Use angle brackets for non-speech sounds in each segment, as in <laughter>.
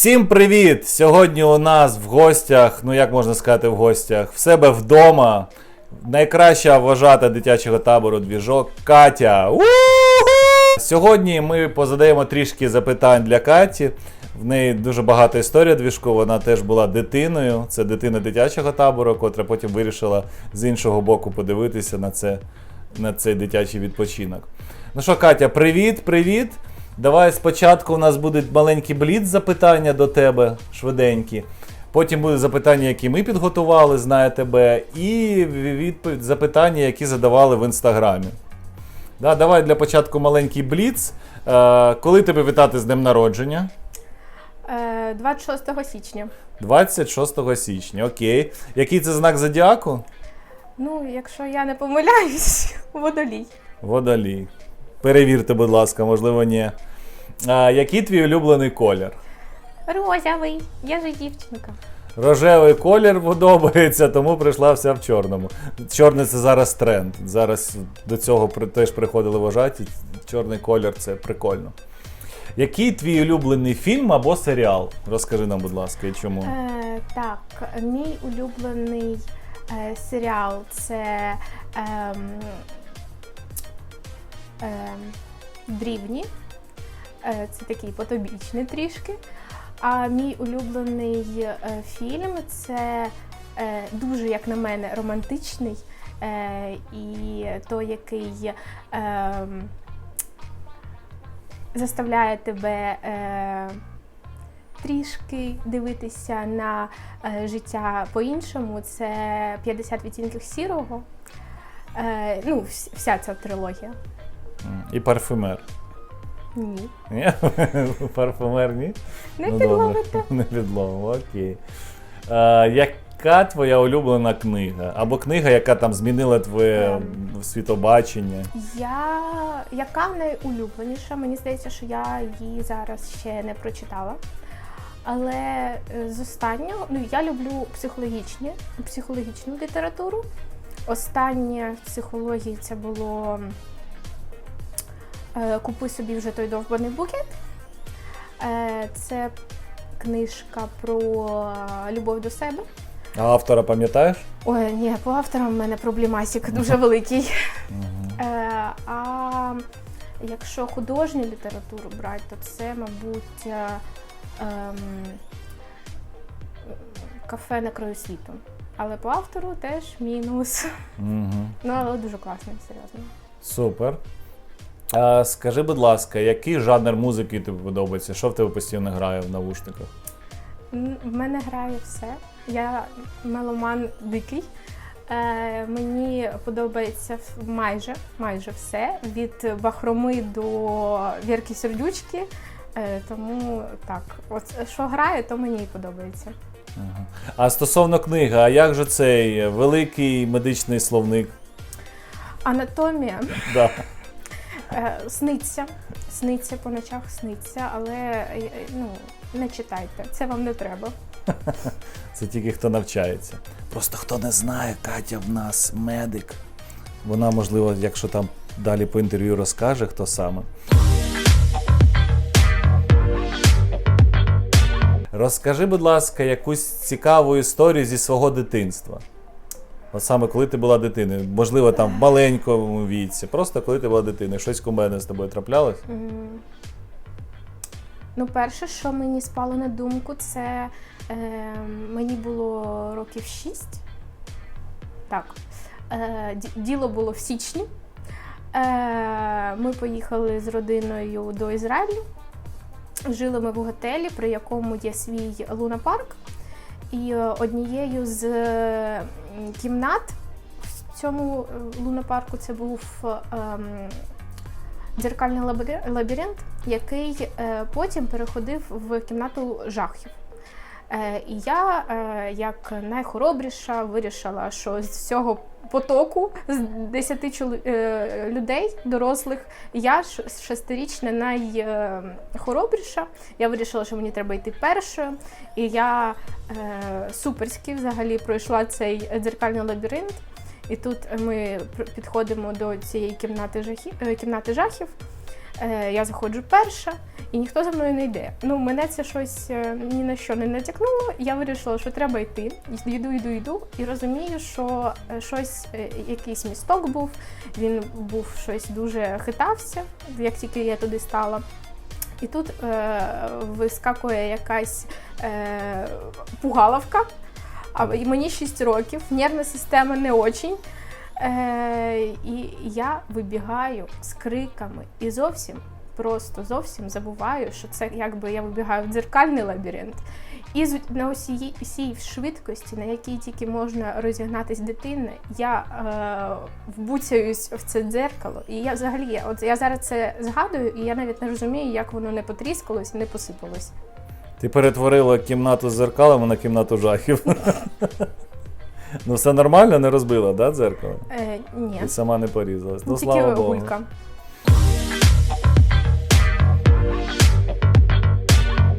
Всім привіт! Сьогодні у нас в гостях, ну як можна сказати, в гостях, в себе вдома. Найкраща вважата дитячого табору двіжок Катя. У-ху! Сьогодні ми позадаємо трішки запитань для Каті. В неї дуже багата історія двіжку. Вона теж була дитиною. Це дитина дитячого табору, котра потім вирішила з іншого боку подивитися на це на цей дитячий відпочинок. Ну що, Катя, привіт, привіт. Давай спочатку у нас будуть маленькі бліц запитання до тебе, швиденькі. Потім будуть запитання, які ми підготували, знає тебе, і відповідь запитання, які задавали в інстаграмі. Да, давай для початку маленький бліц. Е, коли тебе вітати з днем народження? Е, 26 січня. 26 січня. Окей. Який це знак зодіаку? Ну, якщо я не помиляюсь, <laughs> водолій. Водолій. Перевірте, будь ласка, можливо, ні. А, який твій улюблений колір? Розовий. Я же дівчинка. Рожевий колір подобається, тому прийшла вся в чорному. Чорний це зараз тренд. Зараз до цього теж приходили вважати. Чорний колір це прикольно. Який твій улюблений фільм або серіал? Розкажи нам, будь ласка, і чому? Е, так, мій улюблений е, серіал це ем, ем, Дрівні. Е, це такий потобічний трішки. А мій улюблений е, фільм це е, дуже, як на мене, романтичний. І той, який ем, заставляє тебе трішки дивитися на життя по-іншому. Це 50 відтінків сірого. Ну, вся ця трилогія. І парфюмер. Ні. <laughs> Ні? Парфюмер ні? Не Ну, підловите. <laughs> Не підловимо, окей. А, яка твоя улюблена книга? Або книга, яка там змінила твоє Ем. світобачення? Я яка найулюбленіша? Мені здається, що я її зараз ще не прочитала. Але е, з останнього, ну я люблю психологічні, психологічну літературу. Останнє в психології це було Купи собі вже той довбаний букет. Е, Це книжка про е, любов до себе. А автора пам'ятаєш? Ой, ні, по авторам в мене проблемасик дуже великий. Е, а якщо художню літературу брати, то це, мабуть, е, ем, кафе на краю світу. Але по автору теж мінус. Ну, але дуже класний, серйозно. Супер. А, скажи, будь ласка, який жанр музики тобі подобається? Що в тебе постійно грає в навушниках? В мене грає все. Я меломан дикий. Е, мені подобається майже, майже все. Від бахроми до Вірки Сердючки. Е, тому так, от що грає, то мені і подобається. Ага. А стосовно книги, а як же цей великий медичний словник? Анатомія Да. Е, сниться, сниться по ночах, сниться, але е, ну, не читайте, це вам не треба. <laughs> Це тільки хто навчається. Просто хто не знає, Катя в нас медик. Вона, можливо, якщо там далі по інтерв'ю розкаже, хто саме. Розкажи, будь ласка, якусь цікаву історію зі свого дитинства. От саме коли ти була дитиною. Можливо, там в маленькому віці. Просто коли ти була дитиною. Щось кумедне з тобою траплялось? М. Ну, перше, що мені спало на думку, це е, мені було років 6. Так. Е, ді- діло було в січні. Е, ми поїхали з родиною до Ізраїлю. Жили ми в готелі, при якому є свій лунапарк. І е, однією з е, кімнат в цьому лунопарку це був ем, дзеркальний лабіринт, який е, потім переходив в кімнату жахів. Е, і я, е, як найхоробріша, вирішила, що з цього потоку з 10 чоло- е, людей, дорослих, я шестирічна найхоробріша. Я вирішила, що мені треба йти першою. І я суперськи взагалі пройшла цей дзеркальний лабіринт. І тут ми підходимо до цієї кімнати жахів, кімнати жахів. Е, я заходжу перша, і ніхто за мною не йде. Ну, мене це щось е, ні на що не натякнуло. Я вирішила, що треба йти. Йду, йду, йду, і розумію, що е, щось, якийсь місток був, він був щось дуже хитався, як тільки я туди стала. І тут е, вискакує якась е, пугаловка, а мені 6 років, нервна система не очень. Е, і я вибігаю з криками і зовсім, просто зовсім забуваю, що це якби я вибігаю в дзеркальний лабіринт. І на усій, усій швидкості, на якій тільки можна розігнатись дитини, я е, вбуцяюсь в це дзеркало. І я взагалі, от я зараз це згадую, і я навіть не розумію, як воно не потріскалось не посипалось. Ти перетворила кімнату з зеркалами на кімнату жахів. <laughs> ну, все нормально, не розбила, да, дзеркало? Е, ні, І сама не порізалась. Ну, тільки слава Богу. гулька.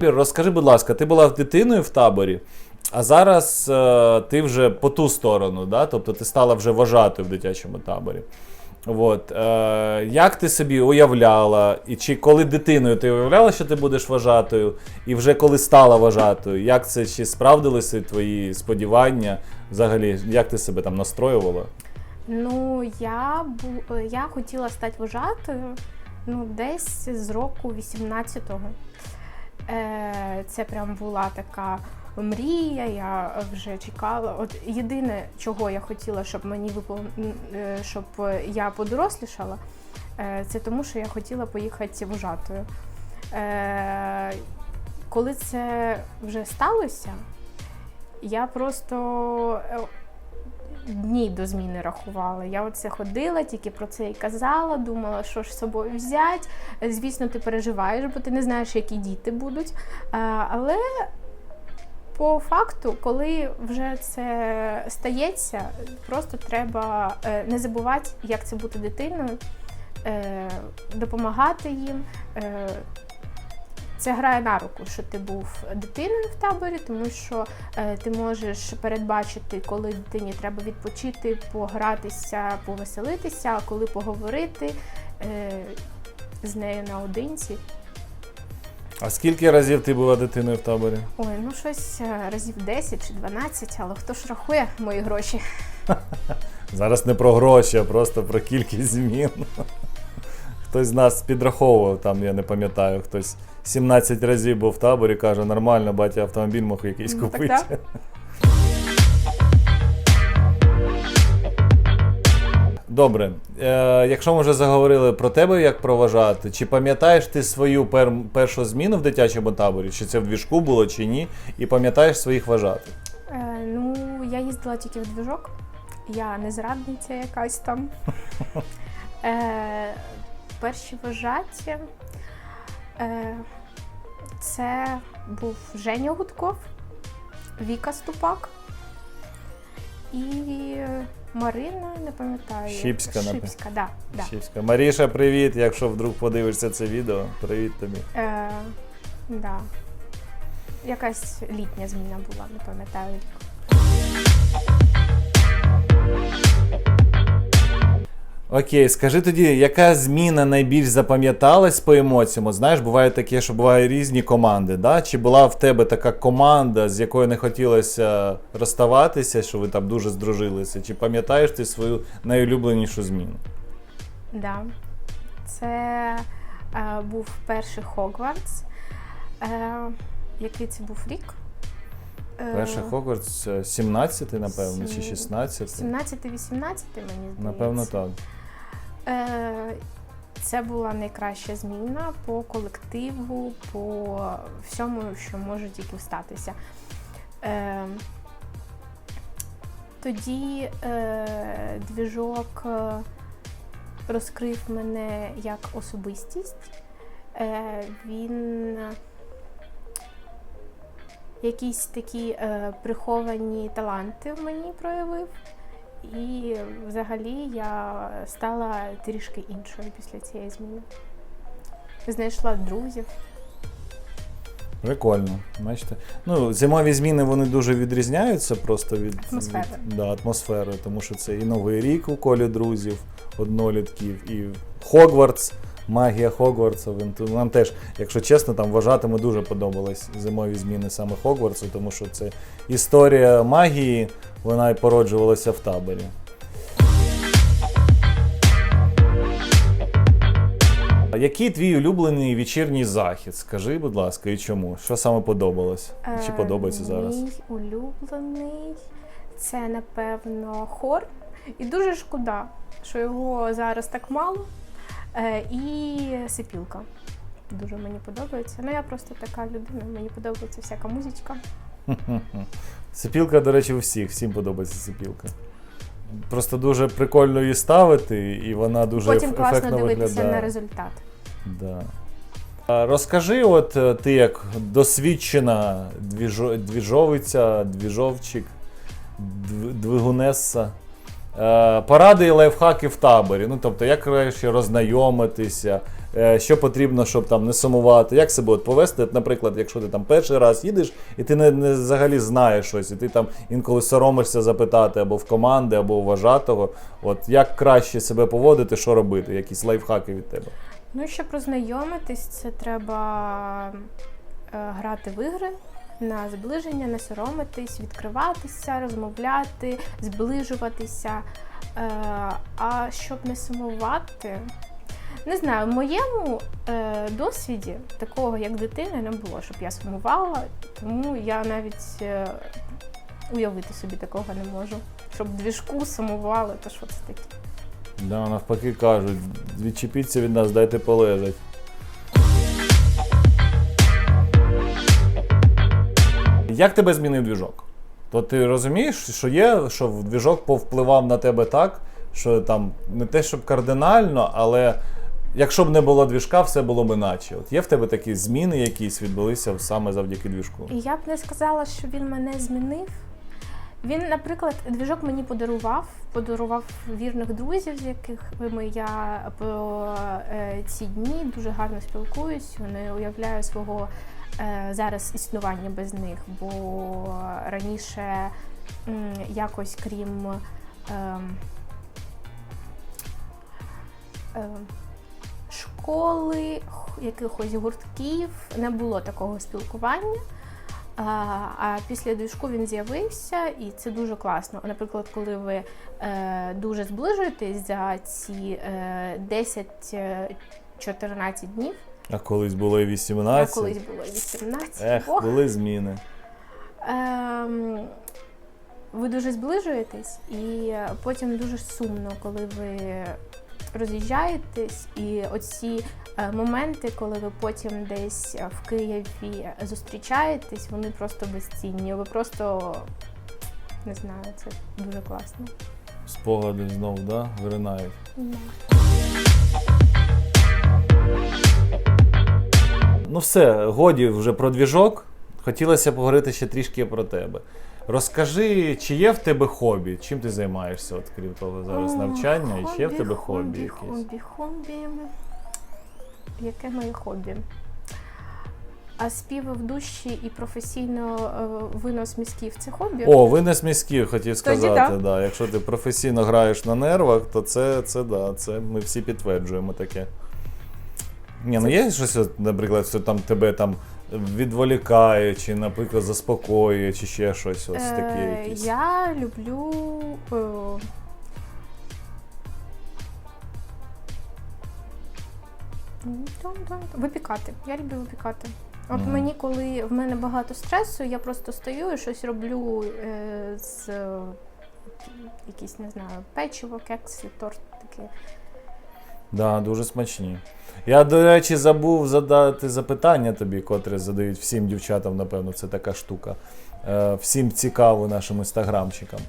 Розкажи, будь ласка, ти була дитиною в таборі, а зараз е, ти вже по ту сторону, да? тобто ти стала вже вожатою в дитячому таборі. От, е, як ти собі уявляла, і чи коли дитиною ти уявляла, що ти будеш вважатою, і вже коли стала вважатою, як це чи справдилися твої сподівання? Взагалі, як ти себе там настроювала? Ну, я бу... я хотіла стати вожатою ну, десь з року 18-го. Е, це прям була така мрія. Я вже чекала. От єдине, чого я хотіла, щоб мені випол... е, щоб я подорослішала, е, це тому, що я хотіла поїхати вожатою. Е, коли це вже сталося, я просто дні до зміни рахувала. Я оце ходила, тільки про це і казала, думала, що ж з собою взяти. Звісно, ти переживаєш, бо ти не знаєш, які діти будуть. Але по факту, коли вже це стається, просто треба е, не забувати, як це бути дитиною, е, допомагати їм. Е, Це грає на руку, що ти був дитиною в таборі, тому що е, ти можеш передбачити, коли дитині треба відпочити, погратися, повеселитися, коли поговорити е, з нею наодинці. А скільки разів ти була дитиною в таборі? Ой, ну щось е, разів 10 чи 12, але хто ж рахує мої гроші? <laughs> Зараз не про гроші, а просто про кількість змін. Хтось з нас підраховував, там я не пам'ятаю, хтось 17 разів був в таборі, каже, нормально, батя автомобіль мог якийсь Ну, так, купити. так. <laughs> Добре, е, якщо ми вже заговорили про тебе як про вважати, чи пам'ятаєш ти свою пер, першу зміну в дитячому таборі? Чи це в двіжку було, чи ні? І пам'ятаєш своїх вважатих? Е, ну, я їздила тільки в движок. Я не зрадниця якась там. <laughs> Е, перші вожаті. Е, це був Женя Гудков, Віка Ступак і Марина, не пам'ятаю. Напевно. Шипська, да, да. Щівська. Маріша, привіт! Якщо вдруг подивишся це відео, привіт тобі. Е, да. Якась літня зміна була, не пам'ятаю Окей, скажи тоді, яка зміна найбільш запам'яталась по емоціям? Знаєш, буває таке, що бувають різні команди. Да? Чи була в тебе така команда, з якою не хотілося розставатися, що ви там дуже здружилися? Чи пам'ятаєш ти свою найулюбленішу зміну? Да. Це е, був перший Хогвартс. Е, який це був рік? Е, Перший Хогвартс е, 17, напевно, чи сім- 16? 17-18, мені здається. Напевно, так. Е, це була найкраща зміна по колективу, по всьому, що може тільки статися. Е, тоді е, двіжок розкрив мене як особистість. Він якісь такі приховані таланти в мені проявив. І взагалі я стала трішки іншою після цієї зміни. Знайшла друзів. Прикольно. Бачите? Ну, зимові зміни вони дуже відрізняються просто від Атмосфери. від- да, атмосфери, тому що це і Новий рік у колі друзів, однолітків, і Хогвартс магія Хогвартсу. Він нам теж, якщо чесно, там вважатиму дуже подобались зимові зміни саме Хогвартсу, тому що це історія магії, вона й породжувалася в таборі. Який твій улюблений вечірній захід? Скажи, будь ласка, і чому? Що саме подобалось? Чи Е, подобається зараз? Мій улюблений це, напевно, хор. І дуже шкода, що його зараз так мало. Е, і сипілка. Дуже мені подобається. Ну, я просто така людина, мені подобається всяка музичка. <laughs> Сипілка, до речі, у всіх, всім подобається сипілка. Просто дуже прикольно її ставити, і вона дуже Потім еф- класно ефектно дивитися виглядає. на результат. Да. Розкажи, от е, ти як досвідчена двіжо, двіжовиця, двіжовчик, дв- двигунесса. Е, Поради і лайфхаки в таборі. Ну, тобто, як краще роззнайомитися, е, що потрібно, щоб там не сумувати, як себе от повести, наприклад, якщо ти там перший раз їдеш, і ти не, не взагалі знаєш щось, і ти там інколи соромишся запитати або в команди, або у вважатого, от як краще себе поводити, що робити, якісь лайфхаки від тебе. Ну, щоб познайомитись, це треба е, грати в ігри на зближення, не соромитись, відкриватися, розмовляти, зближуватися. Е, а щоб не сумувати, не знаю, в моєму е, досвіді такого, як дитини, не було, щоб я сумувала, тому я навіть е, уявити собі такого не можу. Щоб двіжку сумували, то що це таке? Да, навпаки кажуть, відчепіться від нас, дайте полежать. Як тебе змінив двіжок? То ти розумієш, що є, що двіжок повпливав на тебе так, що там не те, щоб кардинально, але якщо б не було двіжка, все було б іначе. От є в тебе такі зміни, якісь відбулися саме завдяки двіжку. Я б не сказала, що він мене змінив. Він, наприклад, двіжок мені подарував, подарував вірних друзів, з якими я по е, ці дні дуже гарно спілкуюсь. Не уявляю свого е, зараз існування без них, бо раніше якось крім ем, ем, школи, якихось гуртків не було такого спілкування. А, а після двіжку він з'явився, і це дуже класно. Наприклад, коли ви е, дуже зближуєтесь за ці е, 10-14 днів, А колись було і а 18. колись було 18, Ех, ох, були зміни. Ем, ви дуже зближуєтесь, і е, потім дуже сумно, коли ви роз'їжджаєтесь, і оці е, моменти, коли ви потім десь е, в Києві зустрічаєтесь, вони просто безцінні. Ви просто не знаю, це дуже класно. Спогади знову, да? виринають. Ну все, годі вже про двіжок. Хотілося поговорити ще трішки про тебе. Розкажи, чи є в тебе хобі? Чим ти займаєшся, от крім того, зараз навчання, і чи є в тебе хобі, хобі, якісь? Хобі, хобі. Яке моє хобі? А співи в душі і професійно е, винос мізків це хобі? О, винес мізків, хотів сказати. так. Да. Якщо ти професійно граєш на нервах, то це, це да, це ми всі підтверджуємо таке. Ні, ну є щось, от, наприклад, що там тебе там відволікає, чи, наприклад, заспокоює, чи ще щось ось таке Е, якісь. Я люблю. е, м, Випікати. Я люблю випікати. От Мгм. мені, коли в мене багато стресу, я просто стою і щось роблю е, з е, якісь, не знаю, печиво, кекси, торт таке. Да, дуже смачні. Я, до речі, забув задати запитання тобі, котре задають всім дівчатам, напевно, це така штука. Е, всім цікаво нашим інстаграмчикам.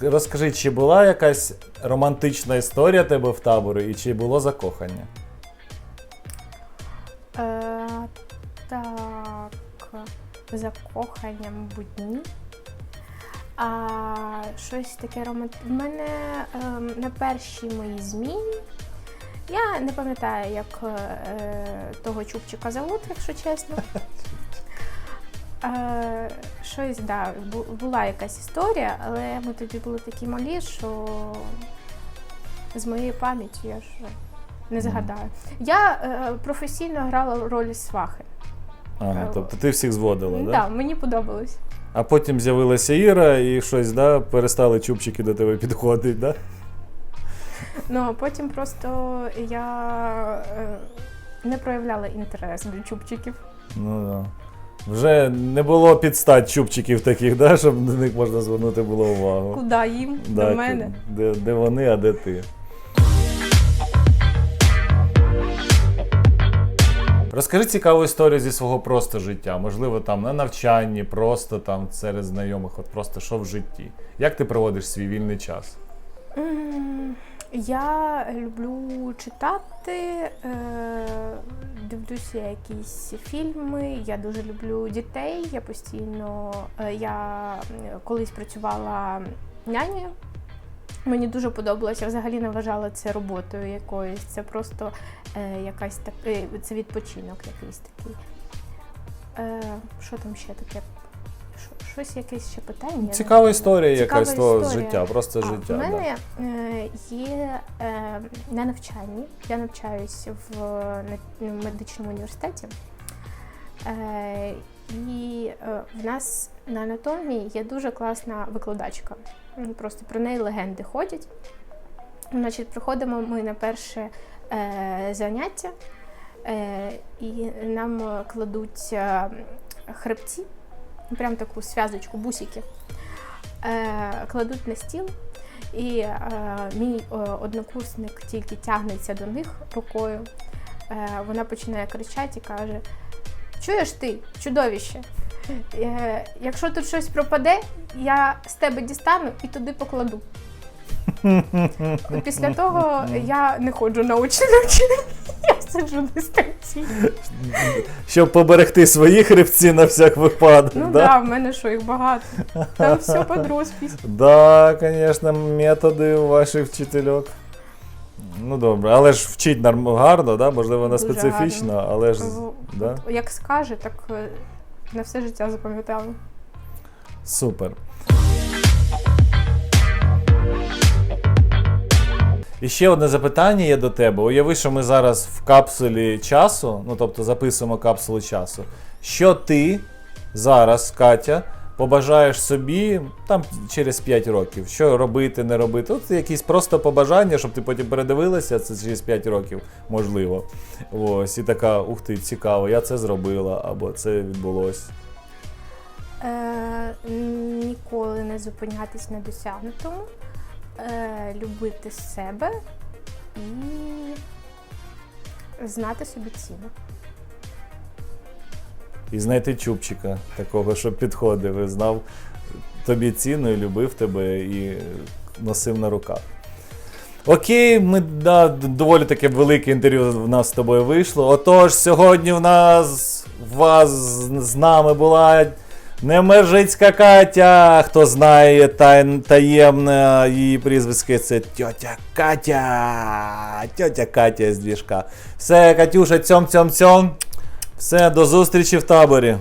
Розкажи, чи була якась романтична історія тебе в таборі і чи було закохання? Е, так, закохання, мабуть, ні. А щось таке романтичне. В мене ем, на першій моїй зміні. Я не пам'ятаю, як е, того чубчика зовут, якщо чесно. <laughs> Е, щось, да, бу- була якась історія, але ми тоді були такі малі, що з моєю пам'яттю я ж Не згадаю. Я е, професійно грала роль свахи. Ага, тобто ти всіх зводила, Так, да? да, мені подобалось. А потім з'явилася Іра і щось, да, перестали чубчики до тебе підходити, да? Ну а потім просто я е, не проявляла інтерес до чубчиків. Ну да. Вже не було підстать чубчиків таких, да, щоб до них можна звернути було увагу. Куди їм? Да, до мене. Де, де вони, а де ти. Розкажи цікаву історію зі свого просто життя. Можливо, там на навчанні, просто там серед знайомих, от просто що в житті. Як ти проводиш свій вільний час? М, Я люблю читати, е, дивлюся якісь фільми. Я дуже люблю дітей. Я постійно е, я колись працювала нянею. Мені дуже подобалося. Взагалі не вважала це роботою якоюсь. Це просто е, якась так, е, це відпочинок якийсь такий. Е, що там ще таке? Що- Щось якесь ще питання? Цікава історія Цікава якась твого історія. життя, просто А, життя. У мене е, є е, на навчанні. Я навчаюсь в на- медичному університеті. Е, і е, в нас на анатомії є дуже класна викладачка. Ну, Просто про неї легенди ходять. Значить, приходимо ми на перше е, заняття, е, і нам кладуть е, хребці, прям таку зв'язочку, бусики, е, кладуть на стіл. І е, мій е, однокурсник тільки тягнеться до них рукою. Е, вона починає кричати і каже: Чуєш ти, чудовище? Е, якщо тут щось пропаде, я з тебе дістану і туди покладу. <laughs> Після того я не ходжу на очі сиджу дистанційно. Щоб поберегти свої хребці на всяк випадок. Ну так, да? да, в мене що їх багато. Там все під розпись. Да, звісно, методи у ваших вчительок. Ну добре, але ж вчить норм- гарно, да? можливо, вона Дуже специфічна, але ж. Да? от Як скаже, так е, на все життя запам'ятала. Супер. І ще одне запитання є до тебе. Уяви, що ми зараз в капсулі часу, ну тобто записуємо капсулу часу. Що ти зараз, Катя, побажаєш собі там через 5 років? Що робити, не робити? От якісь просто побажання, щоб ти потім передивилася це через 5 років, можливо. Ось, і така, ух ти, цікаво, я це зробила, або це відбулось. Е, ніколи не зупинятись на досягнутому, е, любити себе і знати собі ціну. І знайти чубчика такого, щоб підходив, і знав тобі ціну, і любив тебе і носив на руках. Окей, ми да, доволі таке велике інтерв'ю в нас з тобою вийшло. Отож, сьогодні в нас вас з нами була Немержицька Катя. Хто знає тайн, таємне її прізвисько, це тьотя Катя. Тьотя Катя з двіжка. Все, Катюша, цьом цьом цьом. Все, до зустрічі в таборі.